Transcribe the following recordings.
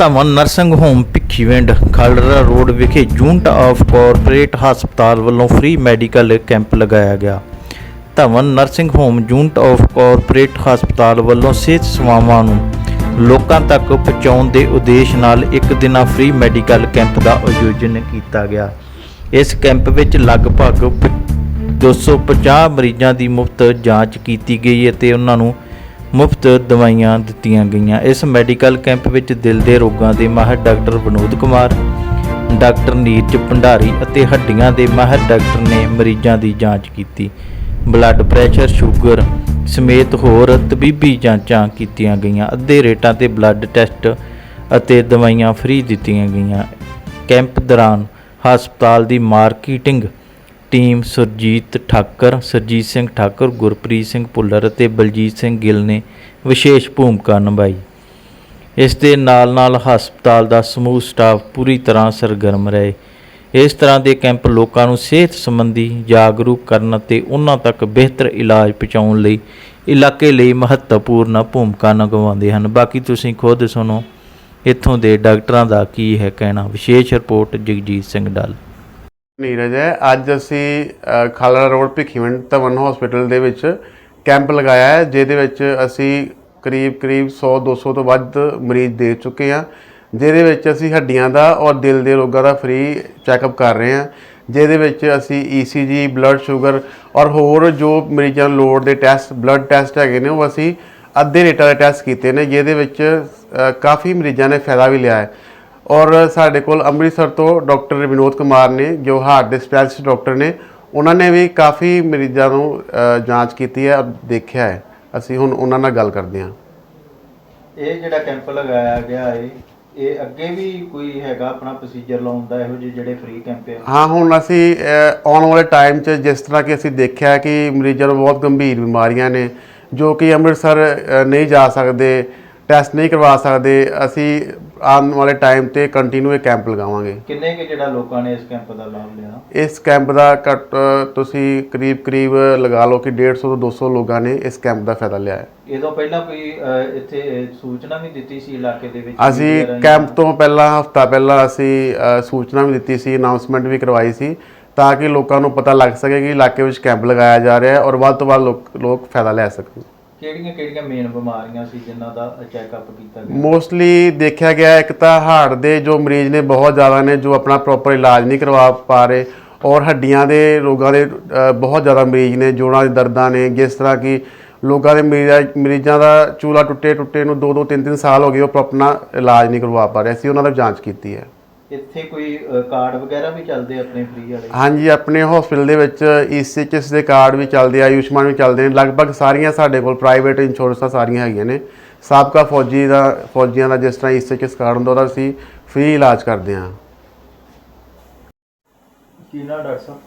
Dhawan nursing home Bhikhiwind Khalra road ਵਿਖੇ unit of corporate ਹਸਪਤਾਲ ਵੱਲੋਂ ਫ੍ਰੀ ਮੈਡੀਕਲ ਕੈਂਪ ਲਗਾਇਆ ਗਿਆ। Dhawan nursing home unit of corporate ਹਸਪਤਾਲ ਵੱਲੋਂ ਸਿਹਤ ਸੇਵਾਵਾਂ ਨੂੰ ਲੋਕਾਂ ਤੱਕ ਪਹੁੰਚਾਉਣ ਦੇ ਉਦੇਸ਼ ਨਾਲ ਇੱਕ ਦਿਨਾ ਫ੍ਰੀ ਮੈਡੀਕਲ ਕੈਂਪ ਦਾ ਆਯੋਜਨ ਕੀਤਾ ਗਿਆ। ਇਸ ਕੈਂਪ ਵਿੱਚ ਲਗਭਗ ਪ- 250 ਮਰੀਜ਼ਾਂ ਦੀ ਮੁਫਤ ਜਾਂਚ ਕੀਤੀ ਗਈ ਅਤੇ ਉਹਨਾਂ ਨੂੰ ਮੁਫਤ ਦਵਾਈਆਂ ਦਿੱਤੀਆਂ ਗਈਆਂ। ਇਸ ਮੈਡੀਕਲ ਕੈਂਪ ਵਿੱਚ ਦਿਲ ਦੇ ਰੋਗਾਂ ਦੇ ਮਾਹਿਰ ਡਾਕਟਰ ਵਿਨੋਦ ਕੁਮਾਰ, ਡਾਕਟਰ ਨੀਰਜ ਭੰਡਾਰੀ ਅਤੇ ਹੱਡੀਆਂ ਦੇ ਮਾਹਿਰ ਡਾਕਟਰ ਨੇ ਮਰੀਜ਼ਾਂ ਦੀ ਜਾਂਚ ਕੀਤੀ। ਬਲੱਡ ਪ੍ਰੈਸ਼ਰ, ਸ਼ੂਗਰ ਸਮੇਤ ਹੋਰ ਤਬੀਬੀ ਜਾਂਚਾਂ ਕੀਤੀਆਂ ਗਈਆਂ। ਅੱਧੇ ਰੇਟਾਂ ਤੇ ਬਲੱਡ ਟੈਸਟ ਅਤੇ ਦਵਾਈਆਂ ਫ੍ਰੀ ਦਿੱਤੀਆਂ ਗਈਆਂ। ਕੈਂਪ ਦੌਰਾਨ ਹਸਪਤਾਲ ਦੀ ਮਾਰਕੀਟਿੰਗ ਟੀਮ ਸੁਰਜੀਤ ਠਾਕਰ, ਸਰਜੀਤ ਸਿੰਘ ਠਾਕਰ, ਗੁਰਪ੍ਰੀਤ ਸਿੰਘ ਭੁੱਲਰ ਅਤੇ ਬਲਜੀਤ ਸਿੰਘ ਗਿੱਲ ਨੇ ਵਿਸ਼ੇਸ਼ ਭੂਮਿਕਾ ਨਿਭਾਈ। ਇਸ ਦੇ ਨਾਲ-ਨਾਲ ਹਸਪਤਾਲ ਦਾ ਸਮੂਹ ਸਟਾਫ ਪੂਰੀ ਤਰ੍ਹਾਂ ਸਰਗਰਮ ਰਹੇ। ਇਸ ਤਰ੍ਹਾਂ ਦੇ ਕੈਂਪ ਲੋਕਾਂ ਨੂੰ ਸਿਹਤ ਸੰਬੰਧੀ ਜਾਗਰੂਕ ਕਰਨ ਅਤੇ ਉਹਨਾਂ ਤੱਕ ਬਿਹਤਰ ਇਲਾਜ ਪਹੁੰਚਾਉਣ ਲਈ ਇਲਾਕੇ ਲਈ ਮਹੱਤਵਪੂਰਨ ਭੂਮਿਕਾ ਨਿਭਾਉਂਦੇ ਹਨ। ਬਾਕੀ ਤੁਸੀਂ ਖੁਦ ਸੁਣੋ। ਇੱਥੋਂ ਦੇ ਡਾਕਟਰਾਂ ਦਾ ਕੀ ਹੈ ਕਹਿਣਾ? ਵਿਸ਼ੇਸ਼ ਰਿਪੋਰਟ ਜਗਜੀਤ ਸਿੰਘ ਡੱਲ। ਨੀਰਜ ਹੈ। ਅੱਜ ਅਸੀਂ ਖਾਲੜਾ ਰੋਡ ਭਿੱਖੀਵਿੰਡ ਧਵਨ ਹਸਪੀਟਲ ਦੇ ਵਿੱਚ ਕੈਂਪ ਲਗਾਇਆ ਹੈ, ਜਿਹਦੇ ਵਿੱਚ ਅਸੀਂ ਕਰੀਬ ਕਰੀਬ 100 200 ਤੋਂ ਵੱਧ ਮਰੀਜ਼ ਦੇ ਚੁੱਕੇ ਹਾਂ, ਜਿਹਦੇ ਵਿੱਚ ਅਸੀਂ ਹੱਡੀਆਂ ਦਾ ਔਰ ਦਿਲ ਦੇ ਰੋਗਾਂ ਦਾ ਫ੍ਰੀ ਚੈੱਕਅਪ ਕਰ ਰਹੇ ਹਾਂ, ਜਿਹਦੇ ਵਿੱਚ ਅਸੀਂ ECG ਬਲੱਡ ਸ਼ੂਗਰ ਔਰ ਹੋਰ ਜੋ ਮਰੀਜ਼ਾਂ ਨੂੰ ਲੋੜ ਦੇ ਟੈਸਟ ਬਲੱਡ ਟੈਸਟ ਹੈਗੇ ਨੇ, ਉਹ ਅਸੀਂ ਅੱਧੇ ਰੇਟਾਂ ਦੇ ਟੈਸਟ ਕੀਤੇ ਨੇ, ਜਿਹਦੇ ਵਿੱਚ ਕਾਫੀ ਮਰੀਜ਼ਾਂ ਨੇ ਫਾਇਦਾ ਵੀ ਲਿਆ ਹੈ। ਔਰ ਸਾਡੇ ਕੋਲ ਅੰਮ੍ਰਿਤਸਰ ਤੋਂ ਡਾਕਟਰ ਵਿਨੋਦ ਕੁਮਾਰ ਨੇ ਜੋ ਹਾਰਟ ਦੇ ਸਪੈਸ਼ਲਿਸਟ ਡਾਕਟਰ ਨੇ ਉਹਨਾਂ ਨੇ ਵੀ ਕਾਫੀ ਮਰੀਜ਼ਾਂ ਨੂੰ ਜਾਂਚ ਕੀਤੀ ਹੈ ਦੇਖਿਆ ਹੈ। ਅਸੀਂ ਹੁਣ ਉਹਨਾਂ ਨਾਲ ਗੱਲ ਕਰਦੇ ਹਾਂ। ਇਹ ਜਿਹੜਾ ਕੈਂਪ ਲਗਾਇਆ ਗਿਆ ਹੈ ਇਹ ਅੱਗੇ ਵੀ ਕੋਈ ਹੈਗਾ ਆਪਣਾ ਪ੍ਰੋਸੀਜਰ ਲਾਉਂਦਾ ਇਹੋ ਜਿਹੇ ਜਿਹੜੇ ਫ੍ਰੀ ਕੈਂਪ ਆ? ਹਾਂ ਹੁਣ ਅਸੀਂ ਆਉਣ ਵਾਲੇ ਟਾਈਮ 'ਚ ਜਿਸ ਤਰ੍ਹਾਂ ਕਿ ਅਸੀਂ ਦੇਖਿਆ ਕਿ ਮਰੀਜ਼ਾਂ ਨੂੰ ਬਹੁਤ ਗੰਭੀਰ ਬਿਮਾਰੀਆਂ ਨੇ ਜੋ ਕਿ ਅੰਮ੍ਰਿਤਸਰ ਨਹੀਂ ਜਾ ਸਕਦੇ। ਟੈਸਟ ਨਹੀਂ ਕਰਵਾ ਸਕਦੇ ਅਸੀਂ ਆਉਣ ਵਾਲੇ ਟਾਈਮ ਤੇ ਕੰਟੀਨਿਊ ਇਹ ਕੈਂਪ ਲਗਾਵਾਂਗੇ। ਕਿੰਨੇ ਕਿ ਜਿਹੜਾ ਲੋਕਾਂ ਨੇ ਇਸ ਕੈਂਪ ਦਾ ਲਾਭ ਲਿਆ? ਇਸ ਕੈਂਪ ਦਾ ਘੱਟ ਤੁਸੀਂ ਕਰੀਬ ਕਰੀਬ ਲਗਾ ਲਓ ਕਿ 150 ਤੋਂ 200 ਲੋਕਾਂ ਨੇ ਇਸ ਕੈਂਪ ਦਾ ਫਾਇਦਾ ਲਿਆ ਹੈ। ਇਹਦੋਂ ਪਹਿਲਾਂ ਕੋਈ ਅਹ, ਇੱਥੇ ਸੂਚਨਾ ਵੀ ਦਿੱਤੀ ਸੀ ਇਲਾਕੇ ਦੇ ਵਿੱਚ? ਅਸੀਂ? ਕੈਂਪ ਤੋਂ ਪਹਿਲਾਂ ਹਫਤਾ ਪਹਿਲਾਂ ਅਸੀਂ ਅ, ਸੂਚਨਾ ਵੀ ਦਿੱਤੀ ਸੀ ਅਨਾਉਂਸਮੈਂਟ ਵੀ ਕਰਵਾਈ ਸੀ ਤਾਂ ਕਿ ਲੋਕਾਂ ਨੂੰ ਪਤਾ ਲੱਗ ਸਕੇ ਕਿ ਇਲਾਕੇ ਵਿੱਚ ਕੈਂਪ ਲਗਾਇਆ ਜਾ ਰਿਹਾ ਹੈ ਔਰ ਵੱਧ ਤੋਂ ਵੱਧ ਲੋਕ ਲੋਕ ਫਾਇਦਾ ਲੈ ਸਕਣ। ਕਿਹੜੀਆਂ ਕਿਹੜੀਆਂ ਮੇਨ ਬਿਮਾਰੀਆਂ ਸੀ ਜਿਨ੍ਹਾਂ ਦਾ ਚੈੱਕਅਪ ਕੀਤਾ ਗਿਆ? ਮੋਸਟਲੀ ਦੇਖਿਆ ਗਿਆ ਇੱਕ ਤਾਂ ਹਾਰਟ ਦੇ ਜੋ ਮਰੀਜ਼ ਨੇ ਬਹੁਤ ਜ਼ਿਆਦਾ ਨੇ ਜੋ ਆਪਣਾ ਪ੍ਰੋਪਰ ਇਲਾਜ ਨਹੀਂ ਕਰਵਾ ਪਾ ਰਹੇ ਔਰ ਹੱਡੀਆਂ ਦੇ ਰੋਗਾਂ ਦੇ ਅ, ਬਹੁਤ ਜ਼ਿਆਦਾ ਮਰੀਜ਼ ਨੇ ਜੋੜਾਂ ਦੇ ਦਰਦਾਂ ਨੇ ਜਿਸ ਤਰ੍ਹਾਂ ਕਿ ਲੋਕਾਂ ਦੇ ਮਰੀਜ਼ਾਂ ਮਰੀਜ਼ਾਂ ਦਾ ਚੂਲਾ ਟੁੱਟੇ ਟੁੱਟੇ ਨੂੰ 2-2 3-3 ਸਾਲ ਹੋ ਗਏ ਉਹ ਪ੍ਰੋਪਰ ਇਲਾਜ ਨਹੀਂ ਕਰਵਾ ਪਾ ਰਹੇ ਅਸੀਂ ਉਹਨਾਂ ਦਾ ਜਾਂਚ ਕੀਤੀ ਹੈ। ਇੱਥੇ ਕੋਈ ਕਾਰਡ ਵਗੈਰਾ ਵੀ ਚੱਲਦੇ ਆਪਣੇ ਫ੍ਰੀ ਵਾਲੇ? ਹਾਂਜੀ ਆਪਣੇ ਹਸਪੀਟਲ ਦੇ ਵਿੱਚ ਈਸੀਐਚਐਸ ਦੇ ਕਾਰਡ ਵੀ ਚੱਲਦੇ ਆ ਆਯੁਸ਼ਮਾਨ ਵੀ ਚੱਲਦੇ ਨੇ। ਲਗਭਗ ਸਾਰੀਆਂ ਸਾਡੇ ਕੋਲ ਪ੍ਰਾਈਵੇਟ ਇੰਸ਼ੋਰੈਂਸਾਂ ਸਾਰੀਆਂ ਹੈਗੀਆਂ ਨੇ। ਸਾਬਕਾ ਫੌਜੀ ਦਾ ਫੌਜੀਆਂ ਦਾ ਜਿਸ ਤਰ੍ਹਾਂ ਈਸੀਐਚਐਸ ਕਾਰਡ ਹੁੰਦਾ ਉਹਦਾ ਅਸੀਂ ਫ੍ਰੀ ਇਲਾਜ ਕਰਦੇ ਹਾਂ। ਕੀ ਨਾ ਡਾਕਟਰ ਸਾਹਿਬ?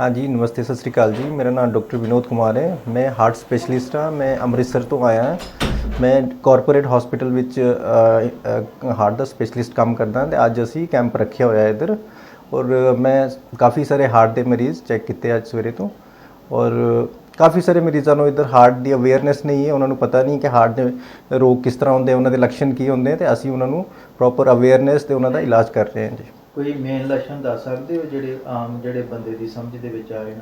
ਹਾਂਜੀ ਨਮਸਤੇ ਸਤਿ ਸ੍ਰੀ ਅਕਾਲ ਜੀ। ਮੇਰਾ ਨਾਮ ਡਾਕਟਰ ਵਿਨੋਦ ਕੁਮਾਰ ਹੈ। ਮੈਂ ਹਾਰਟ ਸਪੈਸ਼ਲਿਸਟ ਹਾਂ। ਮੈਂ ਅੰਮ੍ਰਿਤਸਰ ਤੋਂ ਆਇਆ ਹਾਂ। ਮੈਂ ਕਾਰਪੋਰੇਟ ਹਸਪੀਟਲ ਵਿੱਚ ਹਾਰਟ ਦਾ ਸਪੈਸ਼ਲਿਸਟ ਕੰਮ ਕਰਦਾ ਹਾਂ ਤੇ ਅੱਜ ਅਸੀਂ ਕੈਂਪ ਰੱਖਿਆ ਹੋਇਆ ਹੈ ਇੱਧਰ ਔਰ ਮੈਂ ਕਾਫੀ ਸਾਰੇ ਹਾਰਟ ਦੇ ਮਰੀਜ਼ ਚੈੱਕ ਕੀਤੇ ਅੱਜ ਸਵੇਰੇ ਤੋਂ ਔਰ ਕਾਫੀ ਸਾਰੇ ਮਰੀਜ਼ਾਂ ਨੂੰ ਇੱਧਰ ਹਾਰਟ ਦੀ ਅਵੇਅਰਨੈਸ ਨਹੀਂ ਹੈ, ਉਹਨਾਂ ਨੂੰ ਪਤਾ ਨਹੀਂ ਕਿ ਹਾਰਟ ਦੇ ਰੋਗ ਕਿਸ ਤਰ੍ਹਾਂ ਹੁੰਦੇ ਉਹਨਾਂ ਦੇ ਲੱਛਣ ਕੀ ਹੁੰਦੇ ਤੇ ਅਸੀਂ ਉਹਨਾਂ ਨੂੰ ਪ੍ਰੋਪਰ ਅਵੇਅਰਨੈਸ ਤੇ ਉਹਨਾਂ ਦਾ ਇਲਾਜ ਕਰ ਰਹੇ ਹਾਂ ਜੀ। ਕੋਈ ਮੇਨ ਲੱਛਣ ਦੱਸ ਸਕਦੇ ਹੋ ਜਿਹੜੇ ਆਮ ਜਿਹੜੇ ਬੰਦੇ ਦੀ ਸਮਝ ਦੇ ਵਿੱਚ ਆ ਰਹੇ ਨੇ?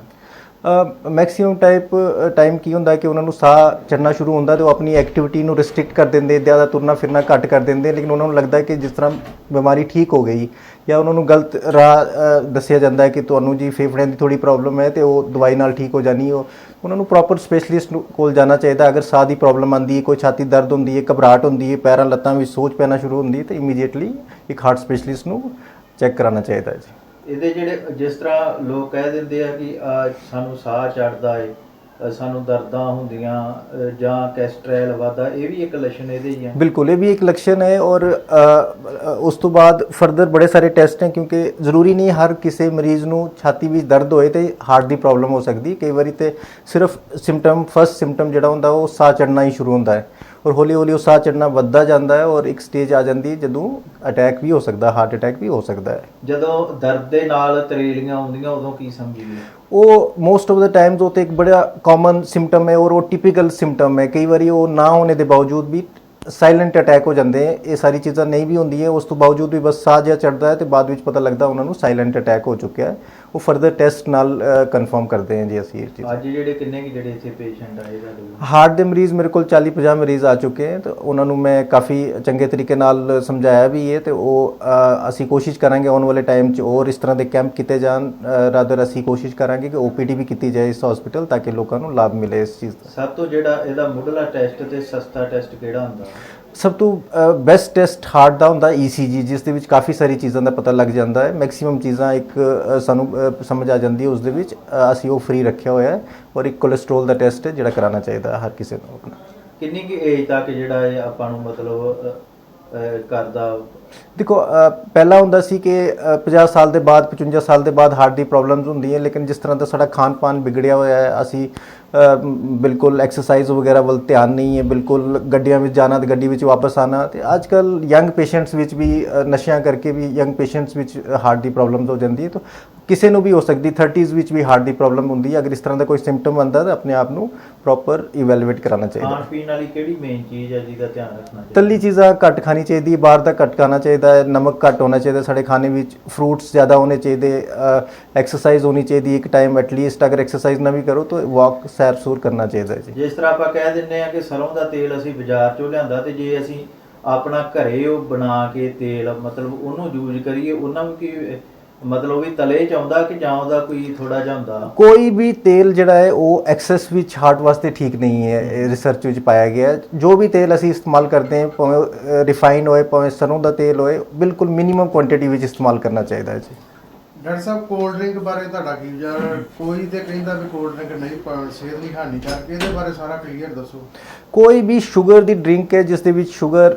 ਮੈਕਸਿਮਮ ਟਾਈਪ ਟਾਈਮ ਕੀ ਹੁੰਦਾ ਕਿ ਉਹਨਾਂ ਨੂੰ ਸਾਹ ਚੜਨਾ ਸ਼ੁਰੂ ਹੁੰਦਾ ਤੇ ਉਹ ਆਪਣੀ ਐਕਟੀਵਿਟੀ ਨੂੰ ਰਿਸਟ੍ਰਿਕਟ ਕਰ ਦਿੰਦੇ, ਜ਼ਿਆਦਾ ਤੁਰਨਾ ਫਿਰਨਾ ਘੱਟ ਕਰ ਦਿੰਦੇ, ਲੇਕਿਨ ਉਹਨਾਂ ਨੂੰ ਲੱਗਦਾ ਕਿ ਜਿਸ ਤਰ੍ਹਾਂ ਬਿਮਾਰੀ ਠੀਕ ਹੋ ਗਈ ਜਾਂ ਉਹਨਾਂ ਨੂੰ ਗਲਤ ਰਾਹ ਦੱਸਿਆ ਜਾਂਦਾ ਹੈ ਕਿ ਤੁਹਾਨੂੰ ਜੀ ਫੇਫੜਿਆਂ ਦੀ ਥੋੜੀ ਪ੍ਰੋਬਲਮ ਹੈ ਤੇ ਉਹ ਦਵਾਈ ਨਾਲ ਠੀਕ ਹੋ ਜਾਣੀ, ਉਹ ਉਹਨਾਂ ਨੂੰ ਪ੍ਰੋਪਰ ਸਪੈਸ਼ਲਿਸਟ ਕੋਲ ਜਾਣਾ ਚਾਹੀਦਾ। ਅਗਰ ਸਾਹ ਦੀ ਪ੍ਰੋਬਲਮ ਆਂਦੀ ਹੈ, ਕੋਈ ਛਾਤੀ ਦਰਦ ਹੁੰਦੀ ਹੈ, ਘਬਰਾਹਟ ਹੁੰਦੀ ਹੈ, ਪੈਰਾਂ ਲੱਤਾਂ ਵਿੱਚ ਸੋਜ ਪੈਣਾ ਸ਼ੁਰੂ ਹੁੰਦੀ ਹੈ, ਤਾਂ ਇਮੀਡੀਏਟਲੀ ਇੱਕ ਹਾਰਟ ਸਪੈਸ਼ਲਿਸਟ ਨੂੰ ਚੈੱਕ ਕਰਾਉਣਾ ਚਾਹੀਦਾ ਹੈ ਜੀ। ਇਹਦੇ ਜਿਹੜੇ ਜਿਸ ਤਰ੍ਹਾਂ ਲੋਕ ਕਹਿ ਦਿੰਦੇ ਆ ਕਿ ਸਾਨੂੰ ਸਾਹ ਚੜਦਾ ਏ ਸਾਨੂੰ ਦਰਦਾਂ ਹੁੰਦੀਆਂ ਜਾਂ ਕੈਸਟਰੋਲ ਵਾਦਾ ਇਹ ਵੀ ਇੱਕ ਲੱਛਣ ਇਹਦੇ ਹੀ ਆ। ਬਿਲਕੁਲ, ਇਹ ਵੀ ਇੱਕ ਲਕਸ਼ਣ ਹੈ ਔਰ ਉਸ ਤੋਂ ਬਾਅਦ ਫਰਦਰ ਬੜੇ ਸਾਰੇ ਟੈਸਟ ਹੈ ਕਿਉਂਕਿ ਜ਼ਰੂਰੀ ਨਹੀਂ ਹਰ ਕਿਸੇ ਮਰੀਜ਼ ਨੂੰ ਛਾਤੀ ਵਿੱਚ ਦਰਦ ਹੋਏ ਤੇ ਹਾਰਟ ਦੀ ਪ੍ਰੋਬਲਮ ਹੋ ਸਕਦੀ। ਕਈ ਵਾਰੀ ਤੇ ਸਿਰਫ ਸਿੰਪਟਮ ਫਸਟ ਸਿੰਪਟਮ ਜਿਹੜਾ ਹੁੰਦਾ ਉਹ ਸਾਹ ਚੜਨਾ ਹੀ ਸ਼ੁਰੂ ਹੁੰਦਾ ਹੈ। ਔਰ ਹੌਲੀ ਹੌਲੀ ਉਹ ਸਾਹ ਚੜਨਾ ਵੱਧਦਾ ਜਾਂਦਾ ਹੈ ਔਰ ਇੱਕ ਸਟੇਜ ਆ ਜਾਂਦੀ ਹੈ ਜਦੋਂ ਅਟੈਕ ਵੀ ਹੋ ਸਕਦਾ ਹਾਰਟ ਅਟੈਕ ਵੀ ਹੋ ਸਕਦਾ ਹੈ। ਜਦੋਂ ਦਰਦ ਦੇ ਨਾਲ ਤਰੇਲੀਆਂ ਆਉਂਦੀਆਂ ਉਦੋਂ ਕੀ ਸਮਝੀਏ? ਉਹ ਮੋਸਟ ਆਫ ਦਾ ਟਾਈਮਸ ਉਹ ਤੇ ਇੱਕ ਬੜਾ ਕਾਮਨ ਸਿੰਪਟਮ ਹੈ ਔਰ ਉਹ ਟਿਪੀਕਲ ਸਿੰਪਟਮ ਹੈ। ਕਈ ਵਾਰੀ ਉਹ ਨਾ ਹੋਣੇ ਦੇ ਬਾਵਜੂਦ ਵੀ ਸਾਇਲੈਂਟ ਅਟੈਕ ਹੋ ਜਾਂਦੇ ਹੈ। ਇਹ ਸਾਰੀ ਚੀਜ਼ਾਂ ਨਹੀਂ ਵੀ ਹੁੰਦੀਆਂ ਉਸ ਤੋਂ ਬਾਵਜੂਦ ਵੀ ਬਸ ਸਾਹ ਜਿਹਾ ਚੜਦਾ ਹੈ ਤੇ ਬਾਅਦ ਵਿੱਚ ਪਤਾ ਲੱਗਦਾ ਉਹਨਾਂ ਨੂੰ ਸਾਇਲੈਂਟ ਅਟੈਕ ਹੋ ਚੁੱਕਿਆ ਹੈ। ਉਹ ਫਰਦਰ ਟੈਸਟ ਨਾਲ ਕਨਫਰਮ ਕਰਦੇ ਹਾਂ ਜੀ ਅਸੀਂ ਇਹ ਚੀਜ਼। ਅੱਜ ਜਿਹੜੇ ਕਿੰਨੇ ਕਿ ਜਿਹੜੇ ਇੱਥੇ ਪੇਸ਼ੈਂਟ ਆਏ ਤੁਹਾਡੇ ਹਾਰਟ ਦੇ ਮਰੀਜ਼ ਮੇਰੇ ਕੋਲ 40 50 ਮਰੀਜ਼ ਆ ਚੁੱਕੇ ਹੈ ਤੇ ਉਹਨਾਂ ਨੂੰ ਮੈਂ ਕਾਫੀ ਚੰਗੇ ਤਰੀਕੇ ਨਾਲ ਸਮਝਾਇਆ ਵੀ ਹੈ ਤੇ ਉਹ ਅਸੀਂ ਕੋਸ਼ਿਸ਼ ਕਰਾਂਗੇ ਆਉਣ ਵਾਲੇ ਟਾਈਮ 'ਚ ਹੋਰ ਇਸ ਤਰ੍ਹਾਂ ਦੇ ਕੈਂਪ ਕੀਤੇ ਜਾਣ ਰਾਦਰ ਅਸੀਂ ਕੋਸ਼ਿਸ਼ ਕਰਾਂਗੇ ਕਿ ਓਪੀਡੀ ਵੀ ਕੀਤੀ ਜਾਏ ਇਸ ਹਸਪੀਟਲ ਤਾਂ ਕਿ ਲੋਕਾਂ ਨੂੰ ਲਾਭ ਮਿਲੇ ਇਸ ਚੀਜ਼ ਦਾ। ਸਭ ਤੋਂ ਜਿਹੜਾ ਇਹਦਾ ਮੁੱਢਲਾ ਟੈਸਟ ਤੇ ਸਸਤਾ ਟੈਸਟ ਕਿਹੜਾ ਹੁੰਦਾ? ਸਭ ਤੋਂ ਬੈਸਟ ਟੈਸਟ ਹਾਰਟ ਦਾ ਹੁੰਦਾ ECG ਜਿਸ ਦੇ ਵਿੱਚ ਕਾਫੀ ਸਾਰੀ ਚੀਜ਼ਾਂ ਦਾ ਪਤਾ ਲੱਗ ਜਾਂਦਾ ਹੈ। ਮੈਕਸਿਮਮ ਚੀਜ਼ਾਂ ਇੱਕ ਸਾਨੂੰ ਸਮਝ ਆ ਜਾਂਦੀ ਹੈ ਉਸ ਦੇ ਵਿੱਚ ਅਸੀਂ ਉਹ ਫ੍ਰੀ ਰੱਖਿਆ ਹੋਇਆ ਹੈ ਔਰ ਇੱਕ ਕੋਲੇਸਟ੍ਰੋਲ ਦਾ ਟੈਸਟ ਹੈ ਜਿਹੜਾ ਕਰਾਉਣਾ ਚਾਹੀਦਾ ਹੈ ਹਰ ਕਿਸੇ ਨੂੰ ਆਪਣਾ। ਕਿੰਨੀ ਕਿ ਏਜ ਤੱਕ ਜਿਹੜਾ ਇਹ ਆਪਾਂ ਨੂੰ ਮਤਲਬ ਕਰਦਾ? ਦੇਖੋ ਪਹਿਲਾਂ ਹੁੰਦਾ ਸੀ ਕਿ ਅ, 50 ਸਾਲ ਦੇ ਬਾਅਦ 55 ਸਾਲ ਦੇ ਬਾਅਦ ਹਾਰਟ ਦੀ ਪ੍ਰੋਬਲਮਸ ਹੁੰਦੀਆਂ ਲੇਕਿਨ ਜਿਸ ਤਰ੍ਹਾਂ ਦਾ ਸਾਡਾ ਖਾਣ ਪਾਨ ਵਿਗੜਿਆ ਹੋਇਆ ਹੈ ਅਸੀਂ ਬਿਲਕੁਲ ਐਕਸਰਸਾਈਜ਼ ਵਗੈਰਾ ਵੱਲ ਧਿਆਨ ਨਹੀਂ ਹੈ ਬਿਲਕੁਲ ਗੱਡੀਆਂ ਵਿੱਚ ਜਾਣਾ ਤੇ ਗੱਡੀ ਵਿੱਚ ਵਾਪਸ ਆਣਾ ਤੇ ਅੱਜ ਕੱਲ ਯੰਗ ਪੇਸ਼ੈਂਟਸ ਵਿੱਚ ਵੀ ਨਸ਼ਿਆਂ ਕਰਕੇ ਵੀ ਯੰਗ ਪੇਸ਼ੈਂਟਸ ਵਿੱਚ ਹਾਰਟ ਦੀ ਪ੍ਰੋਬਲਮਸ ਹੋ ਜਾਂਦੀ ਹੈ ਤਾਂ ਕਿਸੇ ਨੂੰ ਵੀ ਹੋ ਸਕਦੀ 30s ਵਿੱਚ ਵੀ ਹਾਰਟ ਦੀ ਪ੍ਰੋਬਲਮ ਹੁੰਦੀ ਹੈ। ਅਗਰ ਇਸ ਤਰ੍ਹਾਂ ਦਾ ਕੋਈ ਸਿੰਪਟਮ ਆਉਂਦਾ ਤਾਂ ਆਪਣੇ ਆਪ ਨੂੰ ਪ੍ਰੋਪਰ ਇਵੈਲੂਏਟ ਕਰਾਉਣਾ ਚਾਹੀਦਾ। ਖਾਣ ਪੀਣ ਵਾਲੀ ਕਿਹੜੀ ਮੇਨ ਚੀਜ਼ ਹੈ ਜਿਹਦਾ ਧਿਆਨ ਰੱਖਣਾ ਚਾਹੀਦਾ? ਤਲੀ ਚੀਜ਼ਾਂ ਘੱਟ ਖਾਣੀ ਚਾਹੀਦੀ ਹੈ ਬਾਹਰ ਦਾ ਘੱਟ ਖਾਣਾ ਚਾਹੀਦਾ ਹੈ ਨਮਕ ਘੱਟ ਹੋਣਾ ਚਾਹੀਦਾ। ਸਾਡੇ ਖਾਣੇ ਵਿੱਚ ਫਰੂਟਸ ਜ਼ਿਆਦਾ ਹੋਣੇ ਚਾਹੀਦੇ ਐਕਸਰਸਾਈਜ਼ ਹੋਣੀ ਚਾਹੀਦੀ ਇੱਕ ਟਾਈਮ ਐਟਲੀਸਟ ਅਗਰ ਐਕਸਰਸਾਈਜ਼ ਨਾ ਵੀ ਕਰੋ ਤਾਂ ਵਾਕ ਸੈਰ ਸੂਰ ਕਰਨਾ ਚਾਹੀਦਾ ਹੈ ਜੀ। ਜਿਸ ਤਰ੍ਹਾਂ ਆਪਾਂ ਕਹਿ ਦਿੰਨੇ ਆ ਕਿ ਸਰੋਂ ਦਾ ਤੇਲ ਅਸੀਂ ਬਾਜ਼ਾਰ ਚੋਂ ਲਿਆਂਦਾ ਤੇ ਜੇ ਅਸੀਂ ਆਪਣਾ ਘਰੇ ਉਹ ਬਣਾ ਕੇ ਤੇਲ ਮਤਲਬ ਉਹਨੂੰ ਯੂਜ਼ ਕਰੀਏ ਉਹਨਾਂ ਨੂੰ ਕੀ ਮਤਲਬ ਉਹ ਵੀ ਤਲੇ ਚ ਆਉਂਦਾ ਕਿ ਜਾਂ ਉਹਦਾ ਕੋਈ ਥੋੜਾ ਜਿਹਾ ਹੁੰਦਾ? ਕੋਈ ਵੀ ਤੇਲ ਜਿਹੜਾ ਹੈ ਉਹ ਐਕਸੈਸ ਵਿੱਚ ਹਾਰਟ ਵਾਸਤੇ ਠੀਕ ਨਹੀਂ ਹੈ ਰਿਸਰਚ ਵਿੱਚ ਪਾਇਆ ਗਿਆ ਹੈ। ਜੋ ਵੀ ਤੇਲ ਅਸੀਂ ਇਸਤੇਮਾਲ ਕਰਦੇ ਹਾਂ ਭਾਵੇਂ ਰਿਫਾਈਨ ਹੋਏ ਭਾਵੇਂ ਸਰੋਂ ਦਾ ਤੇਲ ਹੋਏ ਬਿਲਕੁਲ ਮਿਨੀਮਮ ਕੁਆਂਟੀਟੀ ਵਿੱਚ ਇਸਤੇਮਾਲ ਕਰਨਾ ਚਾਹੀਦਾ ਹੈ ਜੀ। ਡਾਕਟਰ ਸਾਹਿਬ ਕੋਲਡ ਡਰਿੰਕ ਬਾਰੇ ਤੁਹਾਡਾ ਕੀ ਵਿਚਾਰ ਕੋਈ ਤੇ ਕਹਿੰਦਾ ਵੀ ਕੋਲਡ ਡਰਿੰਕ ਨਹੀਂ ਪਾਉਣ ਸਿਹਤ ਲਈ ਹਾਨੀਕਾਰਕ, ਇਹਦੇ ਬਾਰੇ ਸਾਰਾ ਕਲੀਅਰ ਦੱਸੋ। ਕੋਈ ਵੀ ਸ਼ੂਗਰ ਦੀ ਡਰਿੰਕ ਹੈ, ਜਿਸ ਦੇ ਵਿੱਚ ਸ਼ੂਗਰ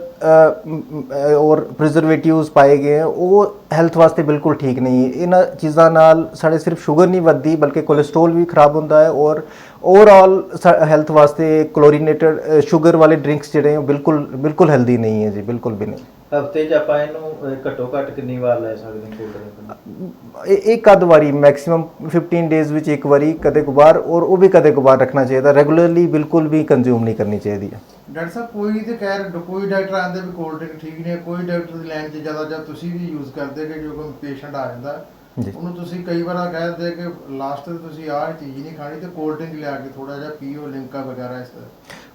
ਔਰ ਪ੍ਰੀਜ਼ਰਵੇਟਿਵਸ ਪਾਏ ਗਏ ਹੈ ਉਹ ਹੈਲਥ ਵਾਸਤੇ ਬਿਲਕੁਲ ਠੀਕ ਨਹੀਂ ਹੈ। ਇਹਨਾਂ ਚੀਜ਼ਾਂ ਨਾਲ ਸਾਡੇ ਸਿਰਫ ਸ਼ੂਗਰ ਨਹੀਂ ਵੱਧਦੀ ਬਲਕਿ ਕੋਲੇਸਟ੍ਰੋਲ ਵੀ ਖਰਾਬ ਹੁੰਦਾ ਹੈ ਔਰ ਓਵਰਆਲ ਹੈਲਥ ਵਾਸਤੇ ਕਲੋਰੀਨੇਟਡ ਸ਼ੂਗਰ ਵਾਲੇ ਡਰਿੰਕਸ ਜਿਹੜੇ ਉਹ ਬਿਲਕੁਲ ਬਿਲਕੁਲ ਹੈਲਦੀ ਨਹੀਂ ਹੈ ਜੀ ਬਿਲਕੁਲ ਵੀ ਨਹੀਂ। ਹਫ਼ਤੇ 'ਚ ਆਪਾਂ ਇਹਨੂੰ ਘੱਟੋ ਘੱਟ ਕਿੰਨੀ ਵਾਰ ਲੈ ਸਕਦੇ ਹਾਂ ਕੋਲਡ ਡਰਿੰਕ ਇੱਕ ਅੱਧ ਵਾਰੀ ਮੈਕਸਿਮਮ 15 ਡੇਜ਼ ਵਿੱਚ ਇੱਕ ਵਾਰੀ ਕਦੇ ਕਬਾਰ ਔਰ ਉਹ ਵੀ ਕਦੇ ਕਬਾਰ ਰੱਖਣਾ ਚਾਹੀਦਾ। ਰੈਗੂਲਰਲੀ ਬਿਲਕੁਲ ਵੀ ਕੰਜ਼ਿਊਮ ਨਹੀਂ ਕਰਨੀ ਚਾਹੀਦੀ। ਹੈ ਡਾਕਟਰ ਸਾਹਿਬ ਕੋਈ ਤੇ ਕਹਿ ਰਿਹਾ ਕੋਈ ਡਾਕਟਰ ਆਂਦੇ ਵੀ ਕੋਲਡ ਡਰਿੰਕ ਠੀਕ ਨਹੀਂ ਕੋਈ ਡਾਕਟਰ ਦੀ ਲਾਈਨ 'ਚ ਜ਼ਿਆਦਾ ਜਾਂ ਤੁਸੀਂ ਵੀ ਯੂਜ਼ ਕਰਦੇ ਕਿ ਜੋ ਕੋਈ ਪੇਸ਼ੈਂਟ ਆ ਜਾਂਦਾ। ਉਹਨੂੰ ਤੁਸੀਂ ਕਈ ਵਾਰ ਕਹਿ ਦਿੰਦੇ ਕਿ ਲਾਸਟ ਤੇ ਤੁਸੀਂ ਆਹ ਚੀਜ਼ ਨਹੀਂ ਖਾਣੀ ਤੇ ਕੋਲਡ ਡਰਿੰਕ ਲਿਆ ਕੇ ਥੋੜਾ ਜਿਹਾ ਪੀਓ ਲਿੰਕਾ ਵਗੈਰਾ ਇਸ ਤਰ੍ਹਾਂ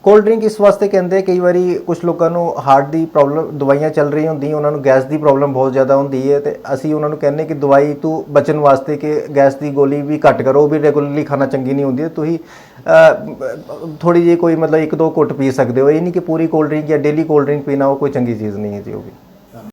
ਕੋਲਡ ਡਰਿੰਕ ਇਸ ਵਾਸਤੇ ਕਹਿੰਦੇ ਕਈ ਵਾਰੀ ਕੁਝ ਲੋਕਾਂ ਨੂੰ ਹਾਰਟ ਦੀ ਪ੍ਰੋਬਲਮ ਦਵਾਈਆਂ ਚੱਲ ਰਹੀਆਂ ਹੁੰਦੀਆਂ ਉਹਨਾਂ ਨੂੰ ਗੈਸ ਦੀ ਪ੍ਰੋਬਲਮ ਬਹੁਤ ਜ਼ਿਆਦਾ ਹੁੰਦੀ ਹੈ ਤੇ ਅਸੀਂ ਉਹਨਾਂ ਨੂੰ ਕਹਿੰਦੇ ਕਿ ਦਵਾਈ ਤੋਂ ਬਚਣ ਵਾਸਤੇ ਕਿ ਗੈਸ ਦੀ ਗੋਲੀ ਵੀ ਘੱਟ ਕਰੋ ਉਹ ਵੀ ਰੈਗੂਲਰਲੀ ਖਾਣਾ ਚੰਗੀ ਨਹੀਂ ਹੁੰਦੀ ਤੁਸੀਂ ਥੋੜੀ ਜਿਹੀ ਕੋਈ ਮਤਲਬ ਇੱਕ ਦੋ ਘੁੱਟ ਪੀ ਸਕਦੇ ਹੋ। ਇਹ ਨਹੀਂ ਕਿ ਪੂਰੀ ਕੋਲਡ ਡਰਿੰਕ ਜਾਂ ਡੇਲੀ ਕੋਲਡ ਡਰਿੰਕ ਪੀਣਾ, ਉਹ ਕੋਈ ਚੰਗੀ ਚੀਜ਼ ਨਹੀਂ ਹੈ ਜੀ ਉਹ ਵੀ।